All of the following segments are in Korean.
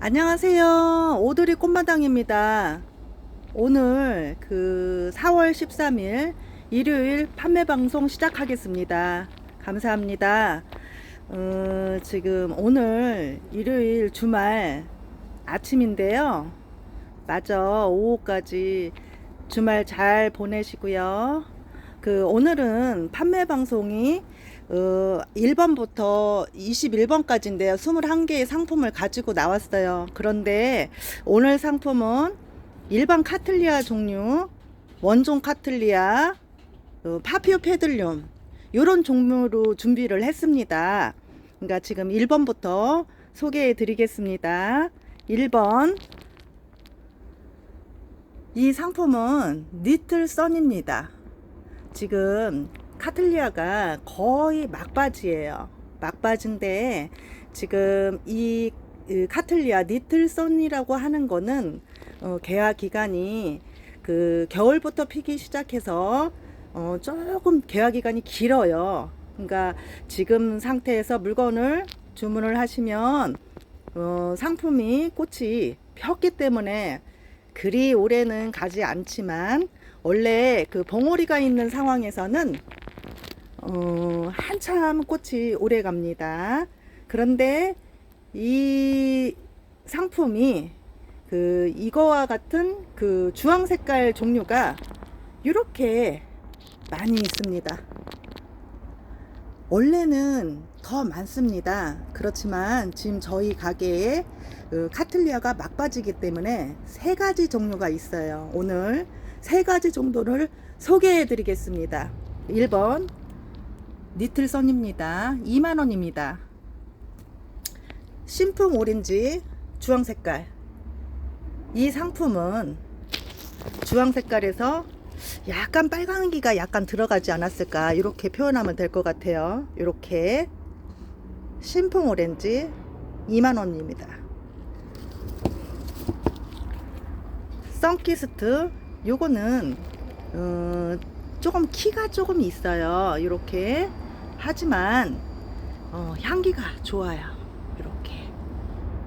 안녕하세요. 오드리 꽃마당입니다. 오늘 그 4월 13일 일요일 판매 방송 시작하겠습니다. 감사합니다. 어, 지금 오늘 일요일 주말 아침인데요. 맞아. 오후까지 주말 잘 보내시고요. 그 오늘은 판매 방송이 어, 1번부터 21번까지인데요. 21개의 상품을 가지고 나왔어요. 그런데 오늘 상품은 일반 카틀리아 종류, 원종 카틀리아, 어, 파피오 페들륨 이런 종류로 준비를 했습니다. 그러니까 지금 1번부터 소개해 드리겠습니다. 1번 이 상품은 니틀 선입니다. 지금 카틀리아가 거의 막바지예요. 막바지인데 지금 이그 카틀리아 니틀선이라고 하는 거는 어, 개화 기간이 그 겨울부터 피기 시작해서 어, 조금 개화 기간이 길어요. 그러니까 지금 상태에서 물건을 주문을 하시면 어, 상품이 꽃이 폈기 때문에 그리 오래는 가지 않지만 원래 그 봉오리가 있는 상황에서는 어, 한참 꽃이 오래 갑니다. 그런데 이 상품이 그 이거와 같은 그 주황 색깔 종류가 이렇게 많이 있습니다. 원래는 더 많습니다. 그렇지만 지금 저희 가게에 그 카틀리아가 막바지기 때문에 세 가지 종류가 있어요. 오늘 세 가지 정도를 소개해 드리겠습니다. 1번 니틀 선입니다. 2만원입니다. 신풍 오렌지 주황 색깔. 이 상품은 주황 색깔에서 약간 빨간기가 약간 들어가지 않았을까 이렇게 표현하면 될 것 같아요. 이렇게 신풍 오렌지 2만원입니다. 썬키스트 요거는 어, 조금 키가 조금 있어요. 이렇게 하지만 어, 향기가 좋아요. 이렇게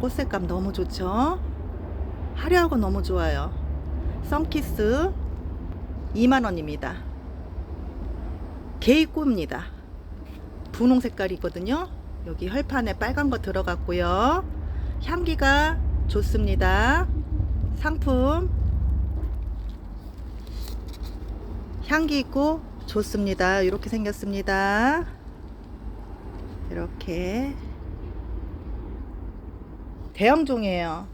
꽃 색감 너무 좋죠. 화려하고 너무 좋아요. 썬키스 2만원입니다. 게이꼬입니다. 분홍 색깔이거든요. 여기 혈판에 빨간 거 들어갔고요. 향기가 좋습니다. 상품 향기 있고 좋습니다. 이렇게 생겼습니다. 이렇게 대형종이에요.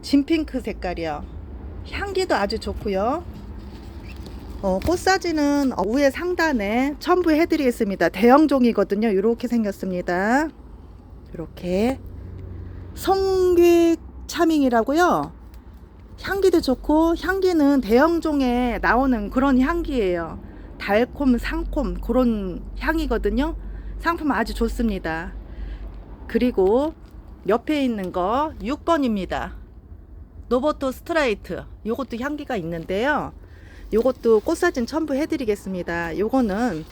진핑크 색깔이요. 향기도 아주 좋고요. 어, 꽃 사진은 위에 상단에 첨부해 드리겠습니다. 대형종이거든요. 이렇게 생겼습니다. 이렇게 성괴 차밍이라고요. 향기도 좋고 향기는 대형종에 나오는 그런 향기예요. 달콤 상콤 그런 향이거든요. 상품 아주 좋습니다. 그리고 옆에 있는 거 6번입니다. 노보토 스트라이트. 요것도 향기가 있는데요. 요것도 꽃사진 첨부해 드리겠습니다. 요거는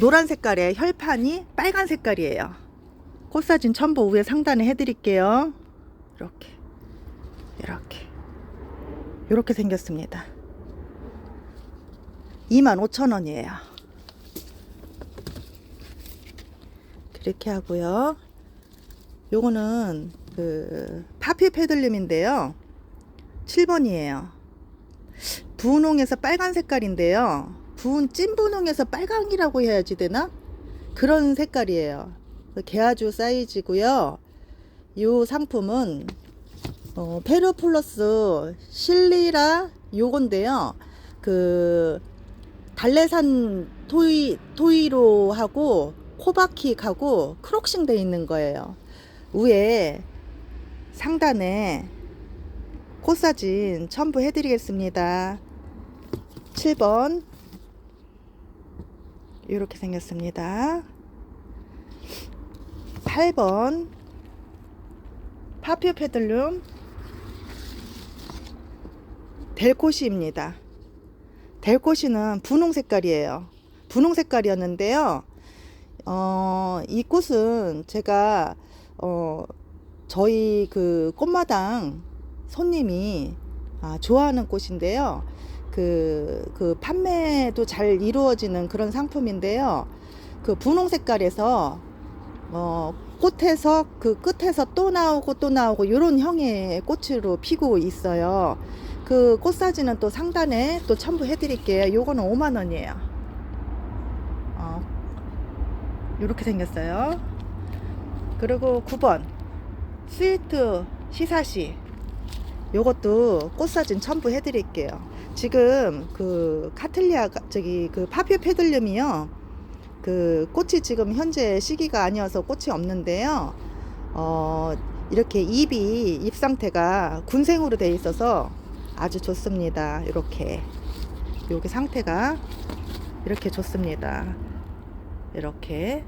노란 색깔의 혈판이 빨간 색깔이에요. 꽃사진 첨부 위에 상단에 해 드릴게요. 이렇게. 이렇게 이렇게 생겼습니다 25,000원이에요. 그렇게 하고요. 요거는 그 파피 페들림인데요. 7번이에요. 분홍에서 빨간 색깔인데요. 분 찐분홍에서 빨강이라고 해야지 되나? 그런 색깔이에요. 개아주 사이즈고요. 요 상품은 어, 페루 플러스 실리라 요건데요. 그 달래산 토이 토이로 하고 코바킥하고 크록싱 돼 있는 거예요. 위에 상단에 꽃사진 첨부해 드리겠습니다. 7번 이렇게 생겼습니다. 8번 파피오 페들룸 델코시입니다. 델코시는 분홍 색깔이에요. 분홍 색깔이었는데요. 어, 이 꽃은 제가 어, 저희 그 꽃마당 손님이 아, 좋아하는 꽃인데요. 그, 그 판매도 잘 이루어지는 그런 상품인데요. 그 분홍 색깔에서 어, 꽃에서 그 끝에서 또 나오고 또 나오고 이런 형의 꽃으로 피고 있어요. 그 꽃 사진은 또 상단에 또 첨부해 드릴게요. 요거는 5만 원이에요. 어, 요렇게 생겼어요. 그리고 9번 스위트 시사시 요것도 꽃 사진 첨부해 드릴게요. 지금 그 카틀리아 저기 그 파피오 페들륨이요. 그 꽃이 지금 현재 시기가 아니어서 꽃이 없는데요. 어, 이렇게 잎이 잎 상태가 군생으로 돼 있어서 아주 좋습니다. 이렇게 여기 상태가 이렇게 좋습니다. 이렇게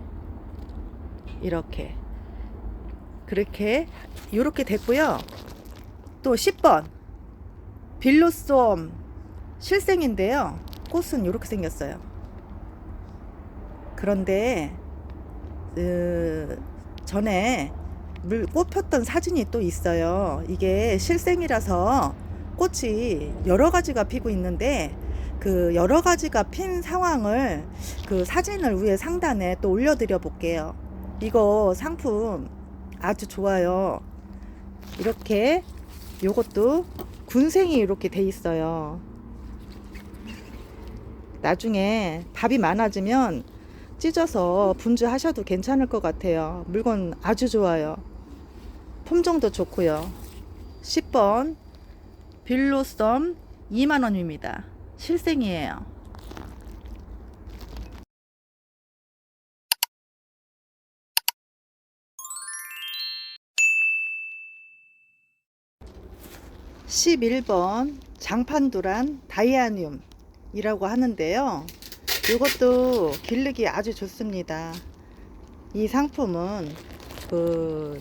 이렇게 그렇게 이렇게 됐고요. 또 10번 빌로솜 실생인데요. 꽃은 이렇게 생겼어요. 그런데 그 전에 물 꽃 폈던 사진이 또 있어요. 이게 실생이라서 꽃이 여러 가지가 피고 있는데 그 여러 가지가 핀 상황을 그 사진을 위에 상단에 또 올려드려 볼게요. 이거 상품 아주 좋아요. 이렇게 요것도 군생이 이렇게 돼 있어요. 나중에 답이 많아지면 찢어서 분주하셔도 괜찮을 것 같아요. 물건 아주 좋아요. 품종도 좋고요. 10번 빌로썸 2만원입니다. 실생이에요. (11번) 장판두란 다이아늄 이라고 하는데요 이것도 기르기 아주 좋습니다 이 상품은 그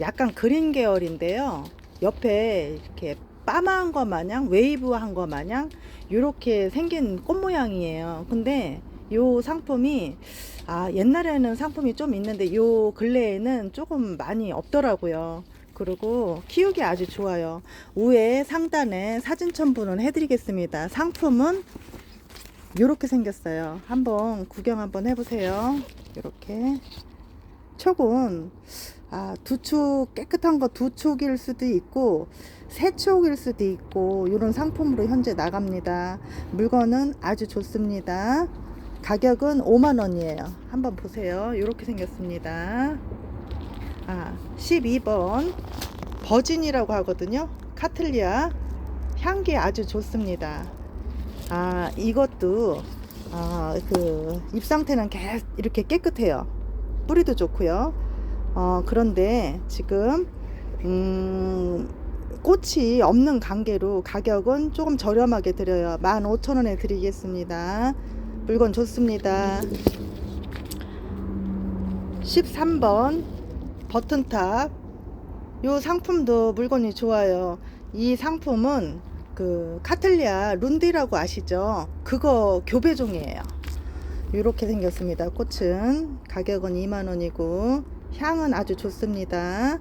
약간 그린 계열인데요 옆에 이렇게 빠마한 거 마냥 웨이브한 거 마냥 이렇게 생긴 꽃 모양이에요. 근데 요 상품이 아 옛날에는 상품이 좀 있는데 요 근래에는 조금 많이 없더라고요. 그리고 키우기 아주 좋아요. 위에 상단에 사진 첨부는 해드리겠습니다. 상품은 이렇게 생겼어요. 한번 구경 한번 해보세요. 이렇게. 촉은 아, 두촉 깨끗한 거 두 촉일 수도 있고 세 촉일 수도 있고 이런 상품으로 현재 나갑니다. 물건은 아주 좋습니다. 가격은 5만 원이에요. 한번 보세요. 이렇게 생겼습니다. 아, 12번 버진이라고 하거든요. 카틀리아 향기 아주 좋습니다. 아, 이것도 아, 그 잎 상태는 개, 이렇게 깨끗해요. 뿌리도 좋고요. 어, 그런데 지금 음, 꽃이 없는 관계로 가격은 조금 저렴하게 드려요. 15,000원에 드리겠습니다. 물건 좋습니다. 13번 버튼탑 요 상품도 물건이 좋아요. 이 상품은 그 카틀리아 룬디라고 아시죠? 그거 교배종이에요. 이렇게 생겼습니다. 꽃은 가격은 2만 원이고 향은 아주 좋습니다.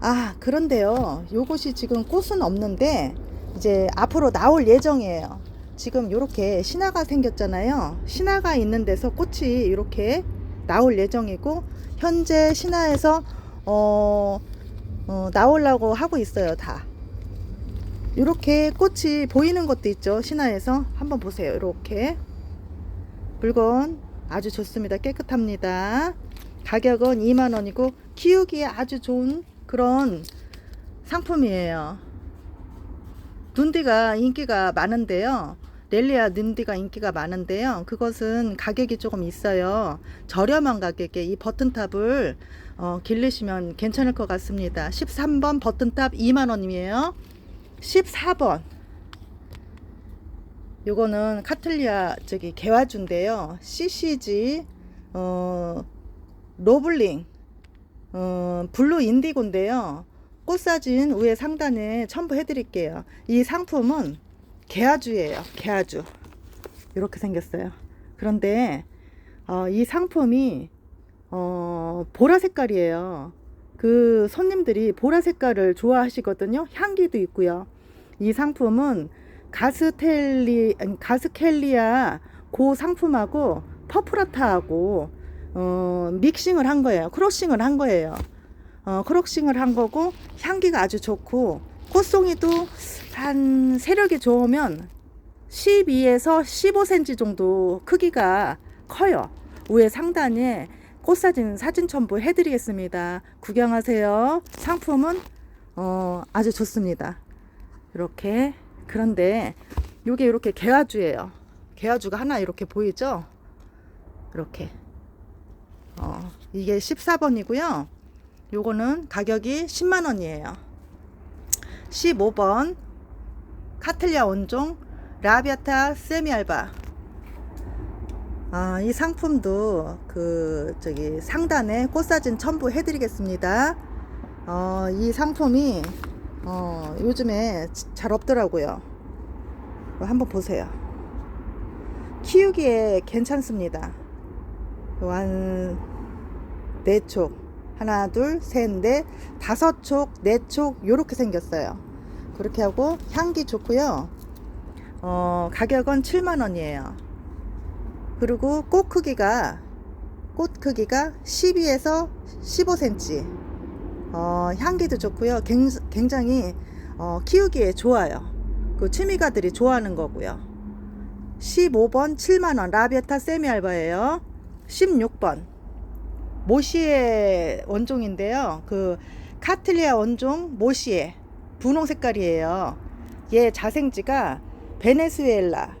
아 그런데요 요것이 지금 꽃은 없는데 이제 앞으로 나올 예정이에요. 지금 이렇게 신화가 생겼잖아요. 신화가 있는 데서 꽃이 이렇게 나올 예정이고 현재 신화에서 어, 어 나오려고 하고 있어요 다. 이렇게 꽃이 보이는 것도 있죠 신화에서 한번 보세요 이렇게 물건 아주 좋습니다. 깨끗합니다. 가격은 2만원이고 키우기에 아주 좋은 그런 상품이에요. 눈디가 인기가 많은데요. 렐리아 눈디가 인기가 많은데요. 그것은 가격이 조금 있어요. 저렴한 가격에 이 버튼탑을 어, 길르시면 괜찮을 것 같습니다. 13번 버튼탑 2만원이에요. 14번 요거는 카틀리아 저기 개화주인데요. CCG 어 로블링 어 블루 인디고인데요. 꽃 사진 위에 상단에 첨부해 드릴게요. 이 상품은 개화주예요. 개화주. 이렇게 생겼어요. 그런데 어, 이 상품이 어, 보라 색깔이에요. 그 손님들이 보라 색깔을 좋아하시거든요. 향기도 있고요. 이 상품은 가스텔리 가스켈리아 고 상품하고 퍼프라타하고 어, 믹싱을 한 거예요. 크로싱을 한 거예요. 어, 크로싱을 한 거고 향기가 아주 좋고 꽃송이도 한 세력이 좋으면 12에서 15cm 정도 크기가 커요. 위에 상단에 꽃사진 사진 첨부 해 드리겠습니다. 구경하세요. 상품은 어, 아주 좋습니다. 이렇게 그런데 이게 이렇게 개화주예요. 개화주가 하나 이렇게 보이죠? 이렇게 어, 이게 14번이고요. 요거는 가격이 10만 원이에요. 15번 카틀리아 원종 라비아타 세미알바 아, 이 상품도 그 저기 상단에 꽃사진 첨부해 드리겠습니다. 어, 이 상품이 어, 요즘에 잘 없더라고요. 한번 보세요. 키우기에 괜찮습니다. 한 네 촉. 하나, 둘, 셋, 넷, 다섯 촉, 네 촉, 요렇게 생겼어요. 그렇게 하고 향기 좋고요. 어, 가격은 7만원이에요. 그리고 꽃 크기가, 꽃 크기가 12에서 15cm. 어, 향기도 좋고요. 굉- 굉장히, 어, 키우기에 좋아요. 그 취미가들이 좋아하는 거고요. 15번 7만원 라비에타 세미 알바예요. 16번 모시에 원종인데요. 그 카틀리아 원종 모시에 분홍 색깔이에요. 얘 자생지가 베네수엘라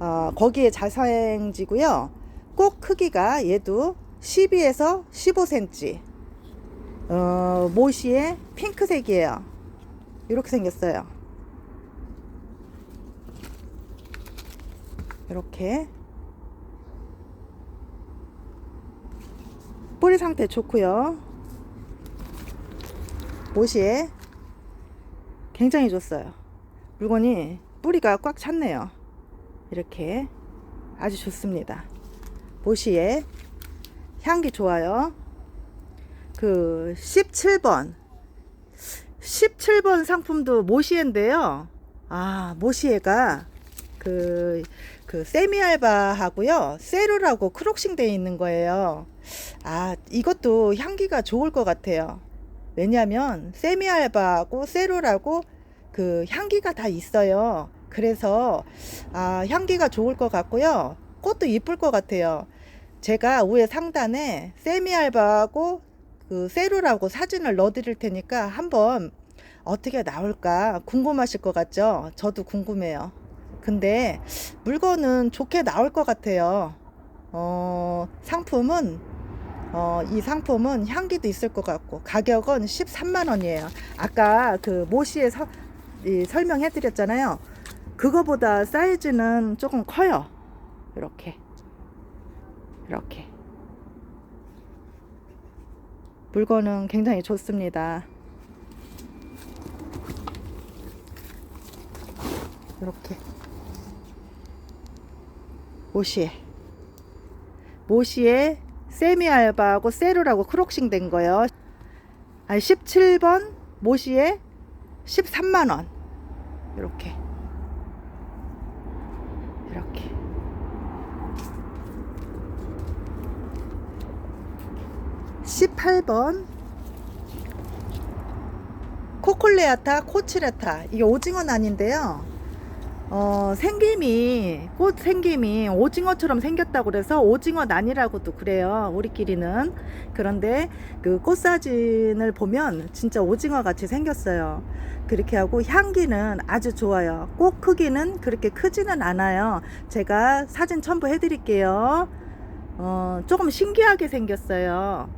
어, 거기에 자생지고요. 꽃 크기가 얘도 12에서 15cm. 어, 모시에 핑크색이에요. 이렇게 생겼어요. 이렇게 뿌리 상태 좋고요. 모시에 굉장히 좋어요. 물건이 뿌리가 꽉 찼네요. 이렇게 아주 좋습니다. 모시에 향기 좋아요. 그 17번 17번 상품도 모시에인데요. 아, 모시에가 그, 그 세미알바하고요. 세루라고 크록싱 되어 있는 거예요. 아, 이것도 향기가 좋을 것 같아요. 왜냐면 세미알바하고 세루라고 그 향기가 다 있어요. 그래서 아, 향기가 좋을 것 같고요. 꽃도 이쁠 것 같아요. 제가 위에 상단에 세미알바하고 그 세루라고 사진을 넣어 드릴 테니까 한번 어떻게 나올까 궁금하실 것 같죠? 저도 궁금해요. 근데 물건은 좋게 나올 것 같아요. 어, 상품은 어, 이 상품은 향기도 있을 것 같고 가격은 13만 원이에요. 아까 그 모시에 서, 이, 설명해 드렸잖아요. 그거보다 사이즈는 조금 커요. 이렇게. 이렇게. 물건은 굉장히 좋습니다. 이렇게. 모시에. 모시에 세미 알바하고 세루라고 크록싱 된 거요. 아니 17번 모시에 13만 원. 이렇게. 이렇게. 십팔 번 코콜레아타 코치레타 이게 오징어는 아닌데요. 어, 생김이 꽃 생김이 오징어처럼 생겼다고 그래서 오징어 난이라고도 그래요. 우리끼리는 그런데 그 꽃 사진을 보면 진짜 오징어 같이 생겼어요. 그렇게 하고 향기는 아주 좋아요. 꽃 크기는 그렇게 크지는 않아요. 제가 사진 첨부해 드릴게요. 어, 조금 신기하게 생겼어요.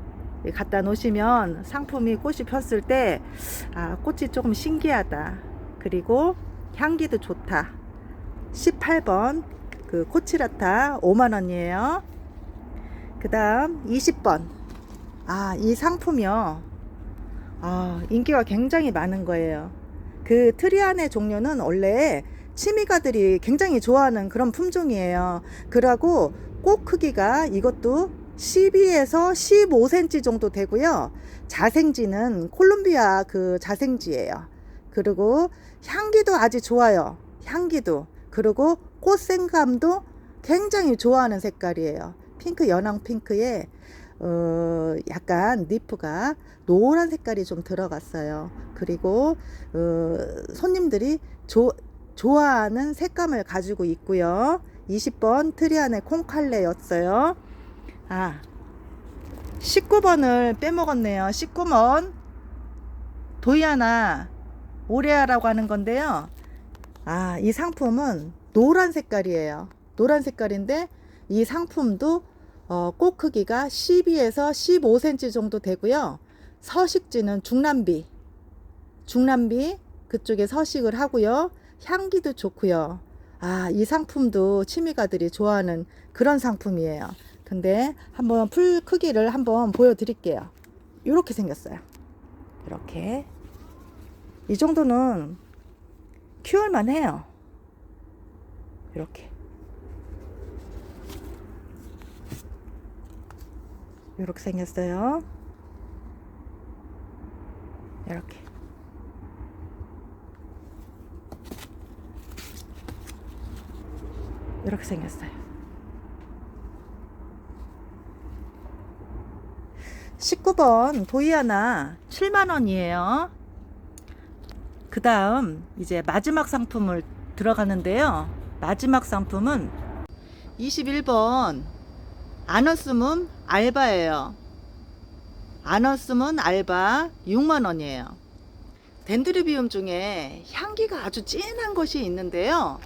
예, 갖다 놓으시면 상품이 꽃이 폈을 때, 아, 꽃이 조금 신기하다. 그리고 향기도 좋다. 18번, 그 코치라타 5만원이에요. 그 다음 20번. 아, 이 상품이요. 아, 인기가 굉장히 많은 거예요. 그 트리안의 종류는 원래 취미가들이 굉장히 좋아하는 그런 품종이에요. 그러고 꽃 크기가 이것도 12에서 15cm 정도 되고요. 자생지는 콜롬비아 그 자생지예요. 그리고 향기도 아주 좋아요. 향기도. 그리고 꽃생감도 굉장히 좋아하는 색깔이에요. 핑크 연황 핑크에 어 약간 니프가 노란 색깔이 좀 들어갔어요. 그리고 어 손님들이 조, 좋아하는 색감을 가지고 있고요. 20번 트리안의 콩칼레였어요. 아, 19번을 빼먹었네요. 19번 도이아나 오레아라고 하는 건데요. 아, 이 상품은 노란 색깔이에요. 노란 색깔인데 이 상품도 어, 꽃 크기가 12에서 15cm 정도 되고요. 서식지는 중남비, 중남비 그쪽에 서식을 하고요. 향기도 좋고요. 아, 이 상품도 취미가들이 좋아하는 그런 상품이에요. 근데 한번 풀 크기를 한번 보여드릴게요. 이렇게 생겼어요. 이렇게. 이 정도는 키울만 해요. 이렇게. 이렇게 생겼어요. 이렇게. 이렇게 생겼어요. 19번 도이아나 7만원이에요. 그 다음 이제 마지막 상품을 들어가는데요. 마지막 상품은 21번 안었으면 알바예요. 안었으면 알바 6만원이에요. 덴드리비움 중에 향기가 아주 진한 것이 있는데요.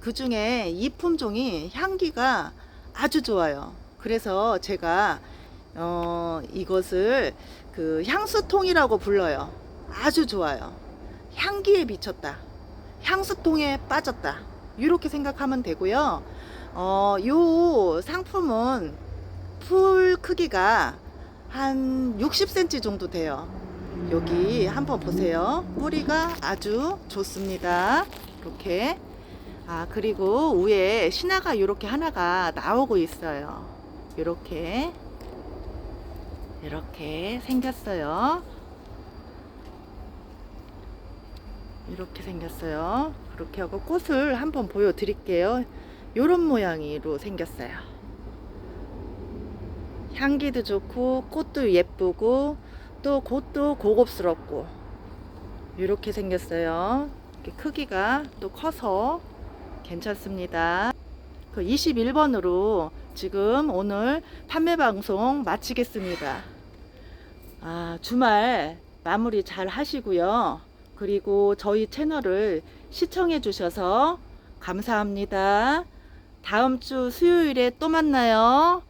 그 중에 이 품종이 향기가 아주 좋아요. 그래서 제가 어, 이것을 그 향수통이라고 불러요. 아주 좋아요. 향기에 미쳤다. 향수통에 빠졌다. 이렇게 생각하면 되고요. 어, 요 상품은 풀 크기가 한 60cm 정도 돼요. 여기 한번 보세요. 뿌리가 아주 좋습니다. 이렇게. 아, 그리고 위에 신화가 이렇게 하나가 나오고 있어요. 이렇게. 이렇게 생겼어요. 이렇게 생겼어요. 그렇게 하고 꽃을 한번 보여드릴게요. 요런 모양으로 생겼어요. 향기도 좋고 꽃도 예쁘고 또 꽃도 고급스럽고 이렇게 생겼어요. 이렇게 크기가 또 커서 괜찮습니다. 그 21번으로 지금 오늘 판매 방송 마치겠습니다. 아, 주말 마무리 잘 하시고요. 그리고 저희 채널을 시청해 주셔서 감사합니다. 다음 주 수요일에 또 만나요.